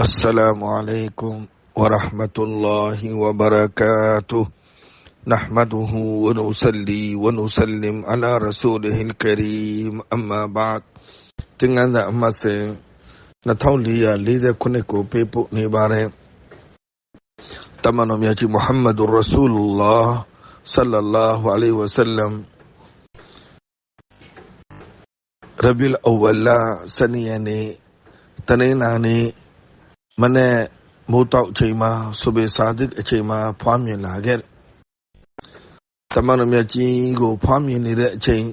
السلام عليكم ورحمة الله وبركاته نحمده ونصلي ونسلم على رسوله الكريم أما بعد တင်ငန်းသာအမှတ်စဉ်2449ကိုပေးပို့နေပါတယ်တမန်တော်မြတ်ကြီးမုဟမ္မဒ်ရဆူလလာဆလ္လာလာဟူအလိုင်းဝဆလမ်ရဘီလ်အဝလစနေယနေ့တနင်္လာနေ့ မနေ့မိုးတောက်အချိန်မှာဆုဘေစာဒစ်အချိန်မှာဖွားမြင်လာခဲ့တမန်တော်မြတ်ကြီးကိုဖွားမြင်နေတဲ့အချိန်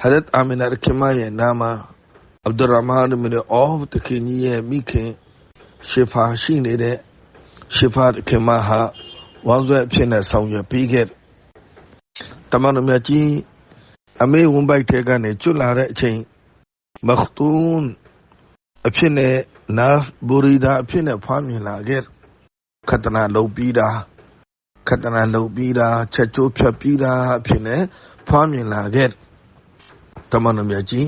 Hazrat Amina ခင်မရဲ့နာမအဗ်ဒူရမာန်မင်အောဖ်တခင်ကြီးရဲ့မိခင်ရှေဖာရှိနေတဲ့ရှေဖာခင်မဟာဝမ်းဆွဲအဖြစ်နဲ့ဆောင်ရွက်ပြီးခဲ့တမန်တော်မြတ်ကြီးအမေဝန်ပိုက်ထဲကနေကျွတ်လာတဲ့အချိန်မခတူန် အဖြစ်နဲ့နာဘူရီဒါအဖြစ်နဲ့ဖွားမြင်လာခဲ့ခတနာလုံပြီးတာခတနာလုံပြီးတာချက်ချိုးဖြတ်ပြီးတာအဖြစ်နဲ့ဖွားမြင်လာခဲ့တမန်တော်မြတ်ကြီး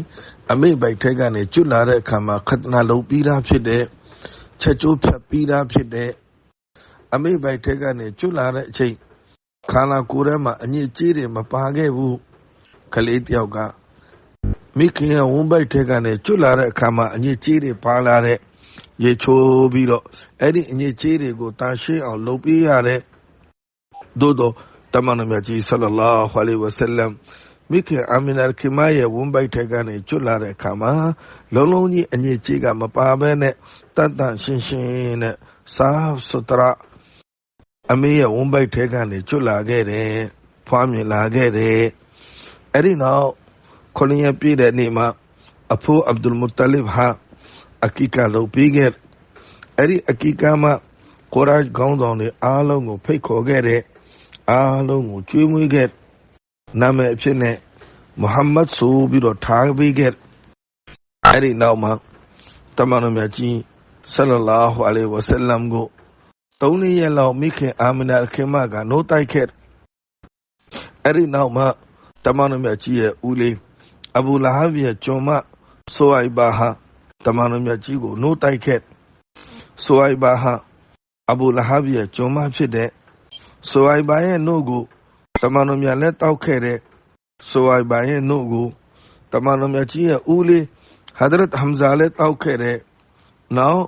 အမိဘိုက်ထဲကနေကျွတ်လာတဲ့အခါမှာခတနာလုံပြီးတာဖြစ်တဲ့ချက်ချိုးဖြတ်ပြီးတာဖြစ်တဲ့အမိဘိုက်ထဲကနေကျွတ်လာတဲ့အချိန်ခန္ဓာကိုယ်ထဲမှာအညစ်အကြေးတွေမပါခဲ့ဘူးကလေးတယောက်က မိခင်ရဲ့ဝန်းပိုက်ထဲကနေကျွတ်လာတဲ့အခါမှာအညစ်အကြေးတွေပါလာတဲ့ရေချိုးပြီးတော့အဲ့ဒီအညစ်အကြေးတွေကိုတာရှင်းအောင်လုပ်ပေးရတဲ့သို့တော့တမန်တော်မြတ်ကြီးဆလ္လာလာဟူအလိုင်းဝဆလမ်မိခင်အာမီနာခင်မရဲ့ဝန်းပိုက်ထဲကနေကျွတ်လာတဲ့အခါမှာလုံးလုံးကြီးအညစ်အကြေးကမပါဘဲနဲ့တန်တန်ရှင်းရှင်းနဲ့စာစတရာအမေရဲ့ဝန်းပိုက်ထဲကနေကျွတ်လာခဲ့တယ်ဖွားမြင်လာခဲ့တယ်အဲ့ဒီနောက် ခொလျက်ပြည့်တဲ့နေ့မှာအဖိုးအဗ်ဒူလ်မုတလစ်ဟာအကီကာလုပ်ပြီးခဲ့အဲ့ဒီအကီကာမှာကိုရာခေါင်းဆောင်တွေအားလုံးကိုဖိတ်ခေါ်ခဲ့တဲ့အားလုံးကိုကျွေးမွေးခဲ့နာမည်အဖြစ်နဲ့မုဟမ္မဒ်ဆိုပြီးတော့ထားပေးခဲ့အဲ့ဒီနောက်မှာတမန်တော်မြတ်ကြီးဆလ္လာလာဟူအလိုင်းဝဆလမ်ကိုသုံးနှစ်ရက်လောက်မိခင်အာမီနာခင်မကနိုးတိုက်ခဲ့အဲ့ဒီနောက်မှာတမန်တော်မြတ်ကြီးရဲ့ဦးလေး အဘူလာဟဘ်ရဲ့ကျွန်မဆိုအိုင်ဘာဟာတမန်တော်မြတ်ကြီးကိုနိုးတိုက်ခဲ့ဆိုအိုင်ဘာဟာအဘူလာဟဘ်ရဲ့ကျွန်မဖြစ်တဲ့ဆိုအိုင်ဘာရဲ့နှုတ်ကိုတမန်တော်မြတ်လည်းတောက်ခဲ့တဲ့ဆိုအိုင်ဘာရဲ့နှုတ်ကိုတမန်တော်မြတ်ကြီးရဲ့ဦးလေးဟဒရတ်ဟမ်ဇာလည်းတောက်ခဲ့တဲ့နောက်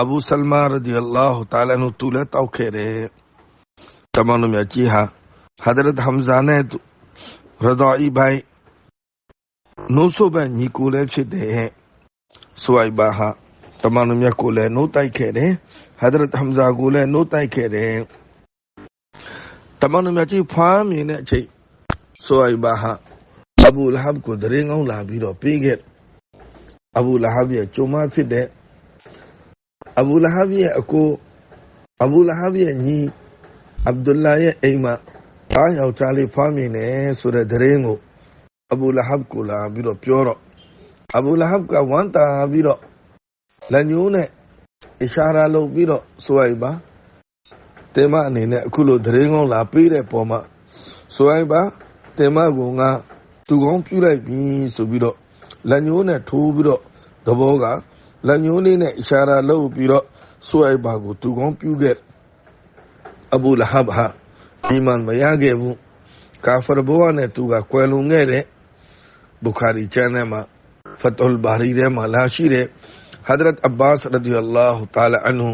အဘူဆလမာရဒီအလာဟူတာလာနုသူလည်းတောက်ခဲ့တယ်တမန်တော်မြတ်ကြီးဟာဟဒရတ်ဟမ်ဇာနဲ့ရဒါအီဘိုင် နိုးဆိုဘညီကိုလည်းဖြစ်တယ်ဆိုအိုင်ဘာဟာတမန်တော်မြတ်ကိုလည်းနိုးတိုက်ခဲ့တယ်ဟဒရတ်ဟမ်ဇာကိုလည်းနိုးတိုက်ခဲ့တယ်တမန်တော်မြတ်ကြီးဖွားမြင်တဲ့အချိန်ဆိုအိုင်ဘာဟာအဘူလဟဘ်ကိုဒရင်ကောင်းလာပြီးတော့ပေးခဲ့အဘူလဟဘ်ရဲ့ကျုံမဖြစ်တဲ့အဘူလဟဘ်ရဲ့အကိုအဘူလဟဘ်ရဲ့ညီအဗ်ဒူလာရဲ့အိမ်မှာအားယောက်ျားလေးဖွားမြင်တယ်ဆိုတဲ့ဒရင်ကို အဘူလဟဘ်ကိုလာပြီးတော့ပြောတော့အဘူလဟဘ်ကဝမ်းတာပြီးတော့လက်ညိုးနဲ့အရှာရာလုပ်ပြီးတော့ဆိုလိုက်ပါတင်မအနေနဲ့အခုလိုဒရင်ကောင်းလာပေးတဲ့ပုံမှာဆိုလိုက်ပါတင်မကငါသူကောင်းပြုလိုက်ပြီဆိုပြီးတော့လက်ညိုးနဲ့ထိုးပြီးတော့သဘောကလက်ညိုးလေးနဲ့အရှာရာလုပ်ပြီးတော့ဆိုလိုက်ပါကိုသူကောင်းပြုခဲ့အဘူလဟဘ်ဟာအီမန်မရခဲ့ဘူးကာဖာဘဝနဲ့သူကကွယ်လွန်ခဲ့တဲ့ ဘုခါရီကျမ်းထဲမှာဖတ်အလ်ဘာရီထဲမှာလာရှိတဲ့ဟဒရတ်အဘာစ်ရဒီအလာဟူတာလာအန်ဟူ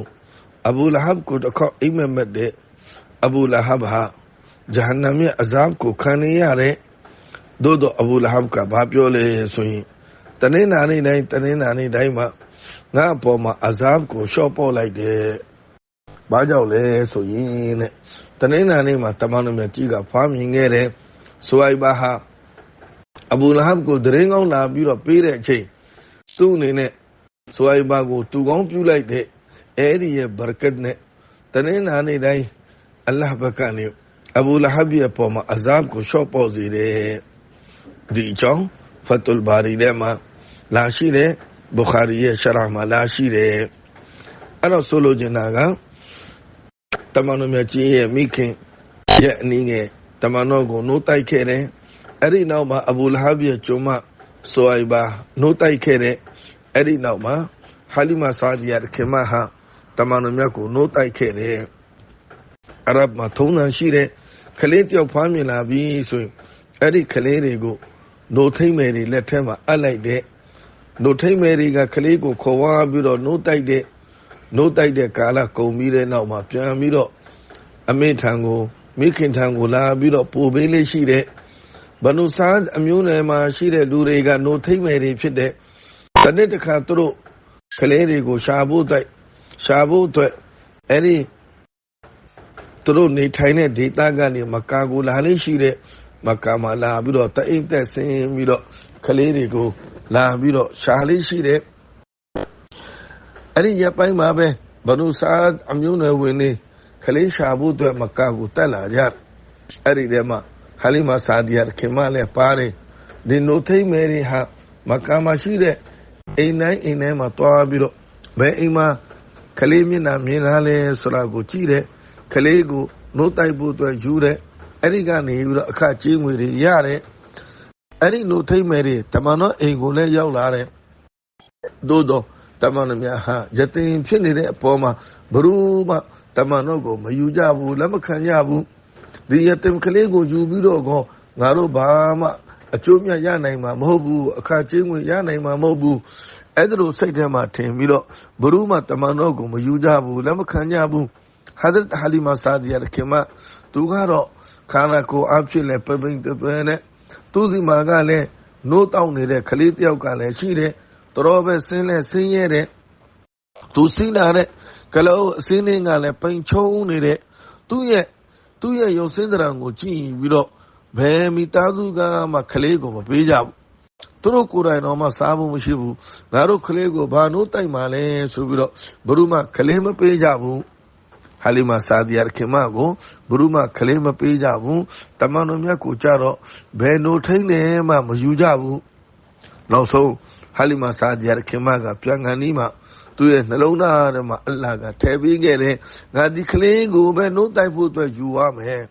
အဘူလဟဘ်ကိုတခေါအိမ်မက်မက်တဲ့အဘူလဟဘ်ဟာဂျဟန္နမ်ရဲ့အဇပ်ကိုခံနေရတဲ့သို့တော့အဘူလဟဘ်ကဘာပြောလဲဆိုရင်တနေ့နာနေ့တိုင်းတနေ့နာနေ့တိုင်းမှာငါအပေါ်မှာအဇပ်ကိုရှော့ပေါက်လိုက်တယ်။ဘာကြောင့်လဲဆိုရင်တဲ့တနေ့နာနေ့မှာတမန်တော်မြတ်ကြီးကဖွားမြင်ခဲ့တဲ့ဆိုအိုင်ဘာဟာ အဘူလဟဘ်ကိုဒရင်ကောင်းလာပြီးတော့ပေးတဲ့အချိန်သူ့အနေနဲ့ဆိုအိုင်ဘာကိုတူကောင်းပြုလိုက်တဲ့အဲ့ဒီရဲ့ဘရကတ်နဲ့တနေ့နာနေ့တိုင်းအလ္လာဟ်ဘက်ကနေအဘူလဟဘ်ရဲ့ပေါ်မှာအဇပ်ကိုရှော့ပေါက်စေတယ်ဒီအကြောင်းဖတ်အလ်ဘာရီထဲမှာလာရှိတဲ့ဘုခါရီရဲ့ရှရာမှာလာရှိတယ်အဲ့တော့ဆိုလိုချင်တာကတမန်တော်မြတ်ကြီးရဲ့မိခင်ရဲ့အနည်းငယ်တမန်တော်ကိုနိုးတိုက်ခဲ့တယ် အဲ့ဒီနောက်မှာအဘူလဟဘ်ရဲ့ကျုံမဆိုအိုင်ဘာနိုးတိုက်ခဲ့တဲ့အဲ့ဒီနောက်မှာဟာလီမာဆာဒီယာခင်မဟာတမန်တော်မြတ်ကိုနိုးတိုက်ခဲ့တယ်အရဗ်မှာထုံးစံရှိတဲ့ကလေးတယောက်ဖွားမြင်လာပြီဆိုရင်အဲ့ဒီကလေးတွေကိုနိုးထိမ့်မယ်တွေလက်ထက်မှာအပ်လိုက်တဲ့နိုးထိမ့်မယ်တွေကကလေးကိုခေါ်ဝါပြီးတော့နိုးတိုက်တဲ့နိုးတိုက်တဲ့ကာလကုန်ပြီးတဲ့နောက်မှာပြန်ပြီးတော့အမေထံကိုမိခင်ထံကိုလာပြီးတော့ပို့ပေးလေးရှိတဲ့ ဘနုဆာအမျိုးနယ်မှာရှိတဲ့လူတွေကနိုးထိမ့်မယ်တွေဖြစ်တဲ့တနေ့တစ်ခါသူတို့ကလေးတွေကိုရှာဖို့တိုက်ရှာဖို့အတွက်အဲ့ဒီသူတို့နေထိုင်တဲ့ဒေသကနေမကာကိုလာလေးရှိတဲ့မကာမှာလာပြီးတော့တအိမ်သက်ဆင်းပြီးတော့ကလေးတွေကိုလာပြီးတော့ရှာလေးရှိတဲ့အဲ့ဒီရပ်ပိုင်းမှာပဲဘနုဆာအမျိုးနယ်ဝင်နေကလေးရှာဖို့အတွက်မကာကိုတက်လာကြအဲ့ဒီထဲမှာ ဟာလီမာဆာဒီယာခင်မလည်းပါတယ်ဒီနိုထိမဲတွေဟာမကာမှာရှိတဲ့အိမ်တိုင်းအိမ်တိုင်းမှာတွားပြီးတော့ဘယ်အိမ်မှာကလေးမျက်နှာမြင်လာလဲဆိုတာကိုကြည့်တဲ့ကလေးကိုနိုးတိုက်ဖို့အတွက်ယူတဲ့အဲ့ဒီကနေပြီးတော့အခကြေးငွေတွေရတယ်အဲ့ဒီနိုးထိမဲတွေတမန်တော်အိမ်ကိုလည်းရောက်လာတဲ့သို့တော့တမန်တော်များဟာယသိင်ဖြစ်နေတဲ့အပေါ်မှာဘယ်သူမှတမန်တော်ကိုမယူကြဘူးလက်မခံကြဘူး ဒီယသိင်ကလေးကိုယူပြီးတော့ကောငါတို့ဘာမှအကျိုးမြတ်ရနိုင်မှာမဟုတ်ဘူးအခကျင်းဝင်ရနိုင်မှာမဟုတ်ဘူးအဲ့ဒါလိုစိတ်ထဲမှာထင်ပြီးတော့ဘယ်သူမှတမန်တော်ကိုမယူကြဘူးလက်မခံကြဘူးဟာဒရတ်ဟာလီမာဆာဒီယာခင်မသူကတော့ခန္ဓာကိုယ်အဖြစ်လဲပပိန်တပယ်နဲ့သူဒီမှာကလည်းနိုးတောက်နေတဲ့ကလေးတယောက်ကလည်းရှိတယ်တော်ပဲဆင်းလဲဆင်းရဲတဲ့သူဆင်းလာတဲ့ကလောအစင်းလေးကလည်းပိန်ချုံနေတဲ့သူ့ရဲ့ သူ့ရဲ့ရုပ်စင်းတရံကိုကြည့်ပြီးတော့ဘယ်မိသားစုကမှကလေးကိုမပေးကြဘူးသူတို့ကိုယ်တိုင်တော့မှစားဖို့မရှိဘူးငါတို့ကလေးကိုဘာလို့တိုက်မှလဲဆိုပြီးတော့ဘယ်သူမှကလေးမပေးကြဘူးဟာလီမာဆာဒီယာခင်မကိုဘယ်သူမှကလေးမပေးကြဘူးတမန်တော်မြတ်ကိုကြတော့ဘယ်နိုထိန်နေမှမယူကြဘူးနောက်ဆုံးဟာလီမာဆာဒီယာခင်မကပြန်ကန်ဒီမှာ သူ့ရဲ့နှလုံးသားထဲမှာအလ္လာဟ်ကထည့်ပေးခဲ့တယ်ငါဒီကလေးကိုပဲနိုးတိုက်ဖို့အတွက်ယူရမယ်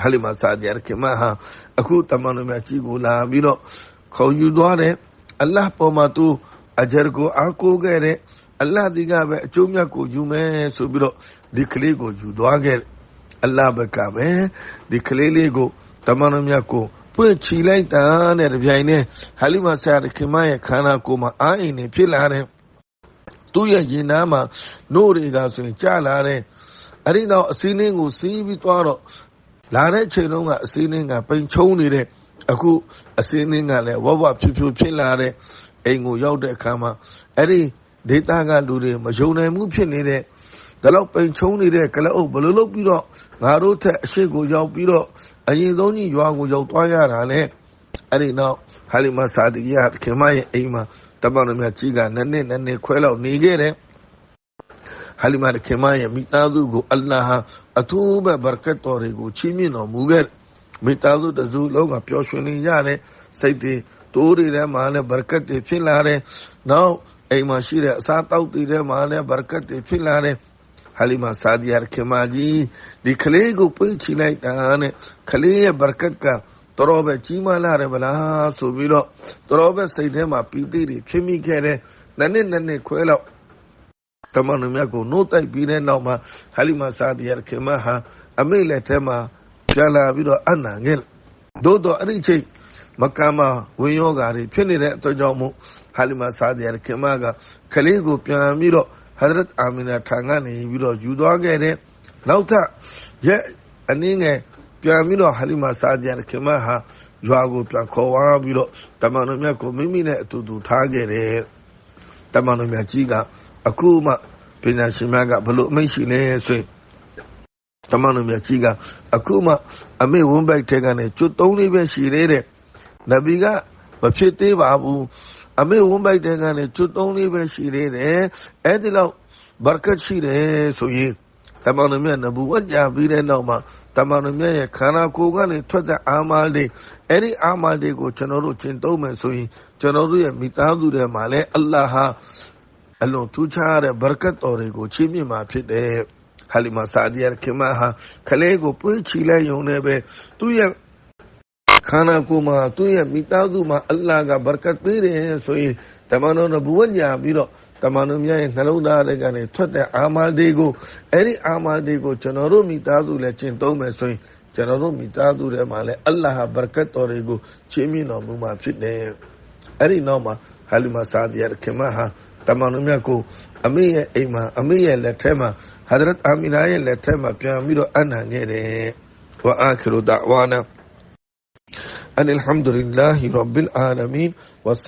ဟာလီမာဆာဒီယာခင်မဟာအခုတမန်တော်မြတ်ကြီးကိုလာပြီးတော့ခေါ်ယူသွားတယ်အလ္လာဟ်ပေါ်မှာသူအဂျရကိုအားကိုးခဲ့တယ်အလ္လာဟ်ဒီကပဲအကျိုးမြတ်ကိုယူမယ်ဆိုပြီးတော့ဒီကလေးကိုယူသွားခဲ့တယ်အလ္လာဟ်ဘက်ကပဲဒီကလေးလေးကိုတမန်တော်မြတ်ကိုပွင့်ချီလိုက်တာနဲ့တပြိုင်တည်းဟာလီမာဆာဒီခင်မရဲ့ခန္ဓာကိုယ်မှာအာအိမ်နေဖြစ်လာတယ် သူ့ရဲ့ရင်သားမှာနို့တွေကဆိုရင်ကြာလာတယ်အဲ့ဒီနောက်အစင်းင်းကိုစီးပြီးသွားတော့လာတဲ့ချိန်လုံးကအစင်းင်းကပိန်ချုံနေတဲ့အခုအစင်းင်းကလည်းဝဝဖြူဖြူဖြစ်လာတဲ့အိမ်ကိုရောက်တဲ့အခါမှာအဲ့ဒီဒေတာကလူတွေမယုံနိုင်မှုဖြစ်နေတဲ့ဒါတော့ပိန်ချုံနေတဲ့ကလအုပ်ဘယ်လိုလုပ်ပြီးတော့ငါတို့ထက်အရှိကိုရောက်ပြီးတော့အရင်ဆုံးကြီးရွာကိုရောက်သွားရတာလေအဲ့ဒီနောက်ဟာလီမာဆာဒီယာခင်မရဲ့အိမ်မှာ တမန်တော်မြတ်ကြီးကနည်းနည်းနည်းနည်းခွဲလောက်နေခဲ့တယ်ဟာလီမာခင်မရဲ့မိသားစုကိုအလ္လာဟ်အထူးပဲဘရကတ်တော်တွေကိုချီးမြှင့်တော်မူခဲ့မိသားစုတစုလုံးကပျော်ရွှင်နေရတယ်စိတ်တွေတိုးတွေထဲမှာလည်းဘရကတ်တွေဖြစ်လာတယ်နောက်အိမ်မှာရှိတဲ့အစားတောက်တွေထဲမှာလည်းဘရကတ်တွေဖြစ်လာတယ်ဟာလီမာဆာဒီယာခင်မကြီးဒီကလေးကိုပွင့်ချလိုက်တာနဲ့ကလေးရဲ့ဘရကတ်က တော်ပဲကြီးမားလာတယ်ဗလားဆိုပြီးတော့တော်ပဲစိတ်ထဲမှာပီတိတွေဖြစ်မိခဲ့တယ်နှစ်နှစ်နှစ်နှစ်ခွဲလောက်တမန်တော်မြတ်ကိုနှုတ်တိုက်ပြီးတဲ့နောက်မှာဟာလီမာဆာဒီယာခင်မဟာအမေလက်ထဲမှာပြန်လာပြီးတော့အနံငယ်သို့တော့အဲ့ဒီချိန်မကမ်းမှာဝင်ရောဂါတွေဖြစ်နေတဲ့အတွက်ကြောင့်မို့ဟာလီမာဆာဒီယာခင်မကကလေးကိုပြန်ပြီးတော့ဟဒရတ်အာမီနာထံကနေပြီးတော့ယူသွားခဲ့တယ်နောက်ထပ်ရက်အနည်းငယ် ပြန်ပြီးတော့ဟာလီမာဆာဒီယာခင်မဟာရွာကိုပြန်ခေါ်ဝါပြီးတော့တမန်တော်မြတ်ကိုမိမိနဲ့အတူတူထားခဲ့တယ်တမန်တော်မြတ်ကြီးကအခုမှပညာရှင်များကဘလို့အမိန့်ရှိလဲဆိုရင်တမန်တော်မြတ်ကြီးကအခုမှအမေဝန်းဘိုက်ထဲကနေကျွတ်သုံးလေးပဲရှိသေးတယ်နဗီကမဖြစ်သေးပါဘူးအမေဝန်းဘိုက်ထဲကနေကျွတ်သုံးလေးပဲရှိသေးတယ်အဲ့ဒီလောက်ဘရကတ်ရှိတယ်ဆိုရင်တမန်တော်မြတ်နဘူဝတ်ကြပြီးတဲ့နောက်မှာ တမန်တော်မြတ်ရဲ့ခန္ဓာကိုယ်ကနေထွက်တဲ့အာမာတွေအဲ့ဒီအာမာတွေကိုကျွန်တော်တို့ကျင့်သုံးမယ်ဆိုရင်ကျွန်တော်တို့ရဲ့မိသားစုတွေမှာလည်းအလ္လာဟ်ဟာအလွန်ထူးခြားတဲ့ဘရကတ်တော်တွေကိုချီးမြှင့်မှာဖြစ်တယ်ဟာလီမာဆာဒီယာခင်မဟာခလေးကိုပွေးချီလိုက်ရုံနဲ့ပဲသူ့ရဲ့ခန္ဓာကိုယ်မှာသူ့ရဲ့မိသားစုမှာအလ္လာဟ်ကဘရကတ်ပေးတယ်ဆိုရင်တမန်တော်နဘူဝတ်ညာပြီးတော့ တမန်တော်မြတ်ရဲ့နှလုံးသားတွေကနေထွက်တဲ့အာမတွေကိုအဲ့ဒီအာမတွေကိုကျွန်တော်တို့မိသားစုလည်းကျင့်သုံးမယ်ဆိုရင်ကျွန်တော်တို့မိသားစုထဲမှာလည်းအလ္လာဟ်ဘရကတ်တော်တွေကိုချီးမြှင့်တော်မူမှာဖြစ်တယ်အဲ့ဒီနောက်မှာဟာလီမာဆာဒီယာခင်မဟာတမန်တော်မြတ်ကိုအမေရဲ့အိမ်မှာအမေရဲ့လက်ထဲမှာဟာဒရတ်အာမီနာရဲ့လက်ထဲမှာပြန်ပြီးတော့အနံခဲ့တယ်ဝအာခီရူဒါဝါနာ أن الحمد لله رب العالمين والسلام